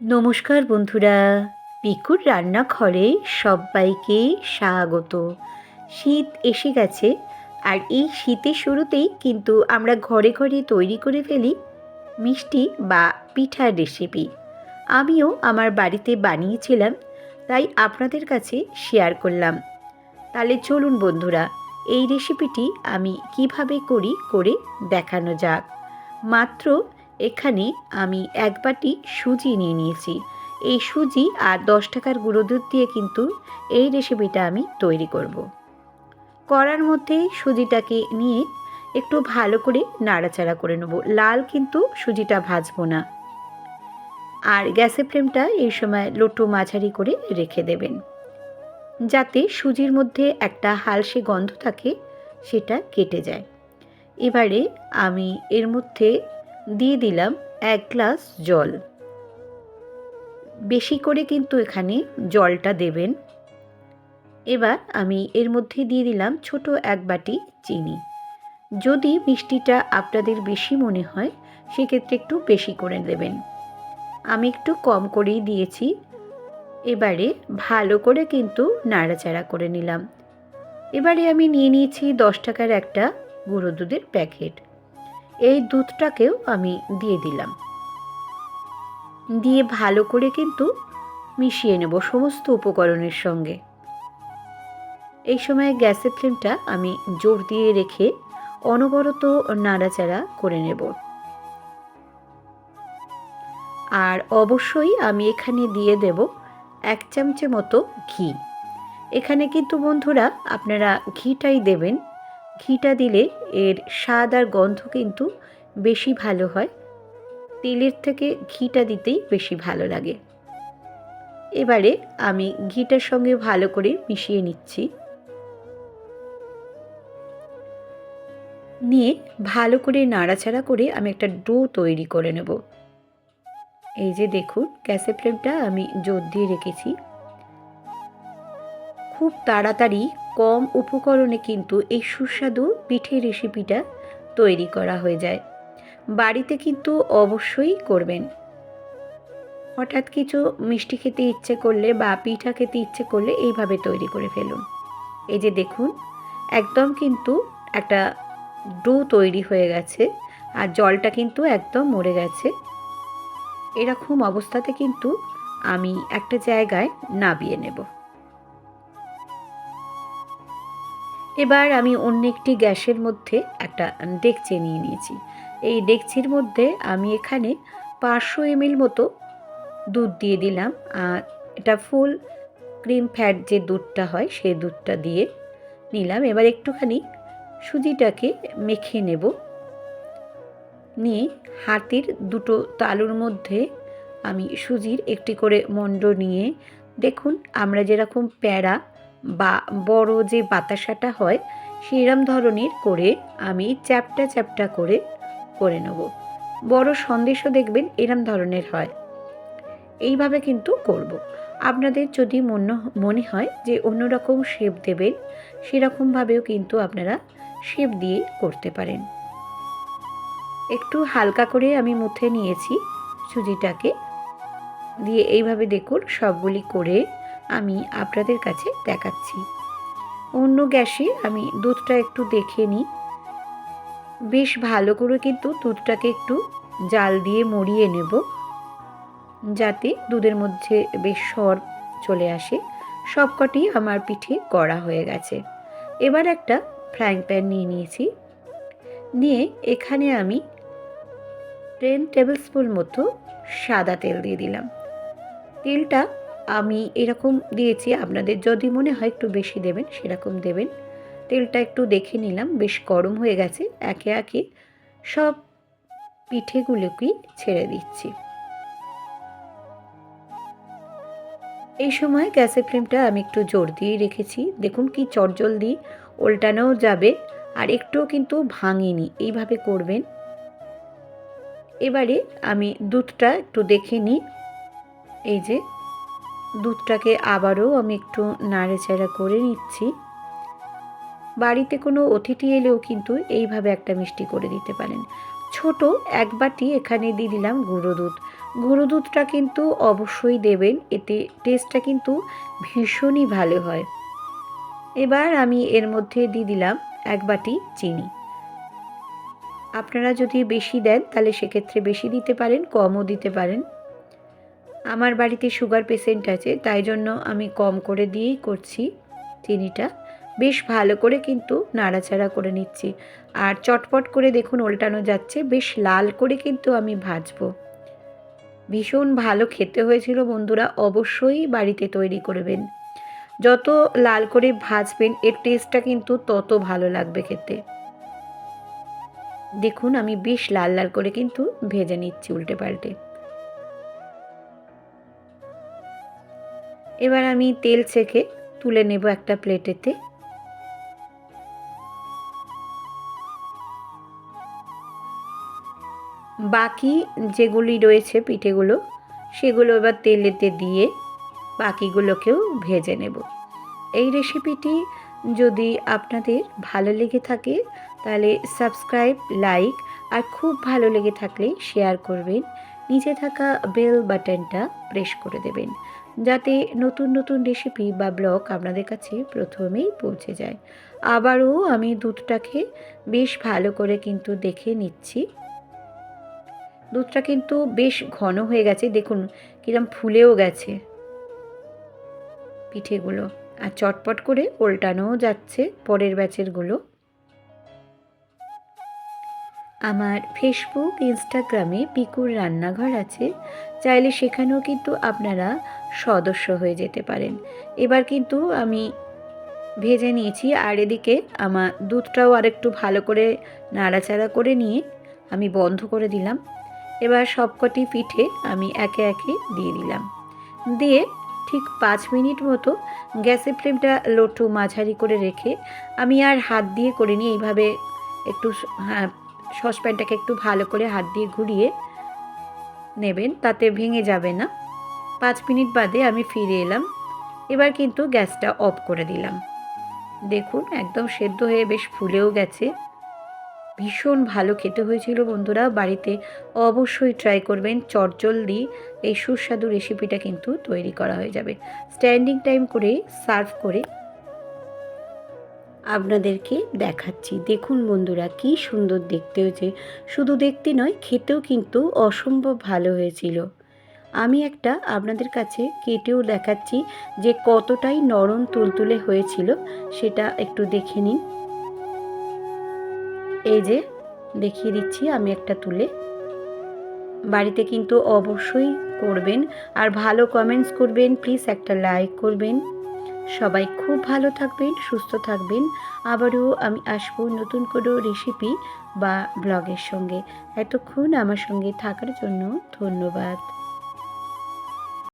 নমস্কার বন্ধুরা। পিকুর রান্নাঘরে সবাইকে স্বাগত। শীত এসে গেছে, আর এই শীতের শুরুতেই কিন্তু আমরা ঘরে ঘরে তৈরি করে ফেলি মিষ্টি বা পিঠার রেসিপি আমিও আমার বাড়িতে বানিয়েছিলাম, তাই আপনাদের কাছে শেয়ার করলাম। তাহলে চলুন বন্ধুরা, এই রেসিপিটি আমি কীভাবে করি করে দেখানো যাক। মাত্র এখানে আমি এক বাটি সুজি নিয়ে নিয়েছি। এই সুজি আর দশ টাকার গুঁড়ো দুধ দিয়ে কিন্তু এই রেসিপিটা আমি তৈরি করব। কড়ার মধ্যে সুজিটাকে নিয়ে একটু ভালো করে নাড়াচাড়া করে নেব। লাল কিন্তু সুজিটা ভাজবো না। আর গ্যাসের ফ্লেমটা এই সময় লোটো মাঝারি করে রেখে দেবেন। যাতে সুজির মধ্যে একটা হালসে গন্ধ থাকে, সেটা কেটে যায়। এবারে আমি এর মধ্যে দিয়ে দিলাম এক গ্লাস জল। বেশি করে কিন্তু এখানে জলটা দেবেন। এবার আমি এর মধ্যে দিয়ে দিলাম ছোট এক বাটি চিনি। যদি মিষ্টিটা আপনাদের বেশি মনে হয়, সেক্ষেত্রে একটু বেশি করে দেবেন। আমি একটু কম করেই দিয়েছি। এবারে ভালো করে কিন্তু নাড়াচাড়া করে নিলাম। এবারে আমি নিয়ে নিয়েছি দশ টাকার একটা গুঁড়ো দুধের প্যাকেট। এই দুধটাকেও আমি দিয়ে দিলাম। দিয়ে ভালো করে কিন্তু মিশিয়ে নেব সমস্ত উপকরণের সঙ্গে। এই সময় গ্যাসের ফ্লেমটা আমি জোর দিয়ে রেখে অনবরত নাড়াচাড়া করে নেব। আর অবশ্যই আমি এখানে দিয়ে দেব এক চামচে মতো ঘি। এখানে কিন্তু বন্ধুরা আপনারা ঘিটাই দেবেন। ঘিটা দিলে এর স্বাদ আর গন্ধ কিন্তু বেশি ভালো হয়। তেলের থেকে ঘিটা দিতেই বেশি ভালো লাগে। এবারে আমি ঘিটার সঙ্গে ভালো করে মিশিয়ে নিচ্ছি। নিয়ে ভালো করে নাড়াচাড়া করে আমি একটা ডো তৈরি করে নেব। এই যে দেখুন, গ্যাসের ফ্লেমটা আমি জোর দিয়ে রেখেছি। খুব তাড়াতাড়ি কম উপকরণে কিন্তু এই সুস্বাদু পিঠে রেসিপিটা তৈরি করা হয়ে যায়। বাড়িতে কিন্তু অবশ্যই করবেন। হঠাৎ কিছু মিষ্টি খেতে ইচ্ছে করলে বা পিঠা খেতে ইচ্ছে করলে এইভাবে তৈরি করে ফেলুন। এই যে দেখুন, একদম কিন্তু একটা ডো তৈরি হয়ে গেছে আর জলটা কিন্তু একদম মরে গেছে। এরকম অবস্থাতে কিন্তু আমি একটা জায়গায় নাবিয়ে নেব। এবার আমি অন্য একটি গ্যাসের মধ্যে একটা ডেকচি নিয়ে নিয়েছি। এই ডেকচির মধ্যে আমি এখানে পাঁচশো এমএল মতো দুধ দিয়ে দিলাম। আর এটা ফুল ক্রিম ফ্যাট যে দুধটা হয়, সেই দুধটা দিয়ে নিলাম। এবার একটুখানি সুজিটাকে মেখে নেব। নিয়ে হাতের দুটো তালুর মধ্যে আমি সুজির একটি করে মণ্ড নিয়ে দেখুন, আমরা যেরকম প্যাড়া বা বড় যে বাতাসাটা হয়, সেরম ধরনের করে আমি চ্যাপটা চ্যাপটা করে করে নেব। বড় সন্দেশও দেখবেন এরম ধরনের হয়। এইভাবে কিন্তু করব। আপনাদের যদি মনে মনে হয় যে অন্যরকম শেপ দেবেন, সেরকমভাবেও কিন্তু আপনারা শেপ দিয়ে করতে পারেন। একটু হালকা করে আমি মুথে নিয়েছি সুজিটাকে। দিয়ে এইভাবে দেখুন সবগুলি করে আমি আপনাদের কাছে দেখাচ্ছি। অন্য গ্যাসে আমি দুধটা একটু দেখে নিই। বেশ ভালো করে কিন্তু দুধটাকে একটু জাল দিয়ে মরিয়ে নেব। যাতে দুধের মধ্যে বেশ সর চলে আসে। সবকটি আমার পিঠে করা হয়ে গেছে। এবার একটা ফ্রাইং প্যান নিয়ে নিয়েছি। নিয়ে এখানে আমি টেন টেবিল স্পুন মতো সাদা তেল দিয়ে দিলাম। তেলটা আমি এরকম দিয়েছি, আপনাদের যদি মনে হয় একটু বেশি দেবেন, সেরকম দেবেন। তেলটা একটু দেখে নিলাম, বেশ গরম হয়ে গেছে, একে একে সব পিঠেগুলোকেই ছেড়ে দিচ্ছি। এই সময় গ্যাসের ফ্লেমটা আমি একটু জোর দিয়ে রেখেছি। দেখুন কি চটজলদি উল্টানোও যাবে, আর একটুও কিন্তু ভাঙিনি, এইভাবে করবেন। এবারে আমি দুধটা একটু দেখে নিই। এই যে দুধটাকে আবারও আমি একটু নাড়েচাড়া করে নিচ্ছি। বাড়িতে কোনো অতিথি এলেও কিন্তু এইভাবে একটা মিষ্টি করে দিতে পারেন। ছোট এক বাটি এখানে দিয়ে দিলাম গুঁড়ো দুধ। গুঁড়ো দুধটা কিন্তু অবশ্যই দেবেন, এতে টেস্টটা কিন্তু ভীষণই ভালো হয়। এবার আমি এর মধ্যে দিয়ে দিলাম এক বাটি চিনি। আপনারা যদি বেশি দেন তাহলে সেক্ষেত্রে বেশি দিতে পারেন, কমও দিতে পারেন। আমার বাড়িতে সুগার পেশেন্ট আছে, তাই জন্য আমি কম করে দিয়েই করছি চিনিটা। বেশ ভালো করে কিন্তু নাড়াচাড়া করে নিচ্ছি। আর চটপট করে দেখুন উল্টানো যাচ্ছে, বেশ লাল করে কিন্তু আমি ভাজবো। ভীষণ ভালো খেতে হয়েছিল বন্ধুরা, অবশ্যই বাড়িতে তৈরি করবেন। যত লাল করে ভাজবেন, এর টেস্টটা কিন্তু তত ভালো লাগবে খেতে। দেখুন আমি বেশ লাল লাল করে কিন্তু ভেজে নিচ্ছি উল্টে পাল্টে। এবার আমি তেল ছেঁকে তুলে নেব একটা প্লেটেতে। বাকি যেগুলি রয়েছে পিঠেগুলো, সেগুলো এবার তেলেতে দিয়ে বাকিগুলোকেও ভেজে নেব। এই রেসিপিটি যদি আপনাদের ভালো লেগে থাকে, তাহলে সাবস্ক্রাইব লাইক আর খুব ভালো লেগে থাকলে শেয়ার করবেন। নিচে থাকা বেল বাটনটা প্রেস করে দেবেন। যাতে নতুন নতুন রেসিপি বা ব্লগ আপনাদের কাছে প্রথমেই পৌঁছে যায়। আবারও আমি দুধটাকে বেশ ভালো করে কিন্তু দেখে নিচ্ছি। দুধটা কিন্তু বেশ ঘন হয়ে গেছে, দেখুন কিরম ফুলেও গেছে। পিঠেগুলো, আর চটপট করে উল্টানোও যাচ্ছে পরের ব্যাচেরগুলো। আমার ফেসবুক ইনস্টাগ্রামে পিকুর রান্নাঘর আছে। চাইলে সেখানেও কিন্তু আপনারা সদস্য হয়ে যেতে পারেন। এবার কিন্তু আমি ভেজে নিয়েছি আর এদিকে আমার দুধটাও আরেকটু ভালো করে নাড়াচাড়া করে নিয়ে আমি বন্ধ করে দিলাম। এবার সবকটি পিঠে আমি একে একে দিয়ে দিলাম। দিয়ে ঠিক পাঁচ মিনিট মতো গ্যাসের ফ্লেমটা লোটু মাঝারি করে রেখে আমি আর হাত দিয়ে করিনি, এইভাবে একটু হ্যাঁ সসপ্যানটাকে একটু ভালো করে হাত দিয়ে ঘুরিয়ে নেবেন, তাতে ভেঙে যাবে না। পাঁচ মিনিট বাদে আমি ফিরে এলাম। এবার কিন্তু গ্যাসটা অফ করে দিলাম। দেখুন, একদম সেদ্ধ হয়ে বেশ ফুলেও গেছে। ভীষণ ভালো খেতে হয়েছিল বন্ধুরা, বাড়িতে অবশ্যই ট্রাই করবেন। চটজলদি এই সুস্বাদু রেসিপিটা কিন্তু তৈরি করা হয়ে যাবে। স্ট্যান্ডিং টাইম করে সার্ভ করে আপনাদেরকে দেখাচ্ছি। দেখুন বন্ধুরা, কি সুন্দর দেখতে হয়েছে। শুধু দেখতে নয়, খেতেও কিন্তু অসম্ভব ভালো হয়েছিল। আমি একটা আপনাদের কাছে কেটেও দেখাচ্ছি যে কতটাই নরম তুলতুলে হয়েছিল, সেটা একটু দেখে নিন। এই যে, দেখিয়ে দিচ্ছি আমি একটা তুলে। বাড়িতে কিন্তু অবশ্যই করবেন। আর ভালো কমেন্টস করবেন প্লিজ একটা লাইক করবেন। সবাই খুব ভালো থাকবেন, সুস্থ থাকবেন। আবারও আমি আসব নতুন কোনো রেসিপি বা ব্লগের সঙ্গে। এতক্ষণ আমার সঙ্গে থাকার জন্য ধন্যবাদ।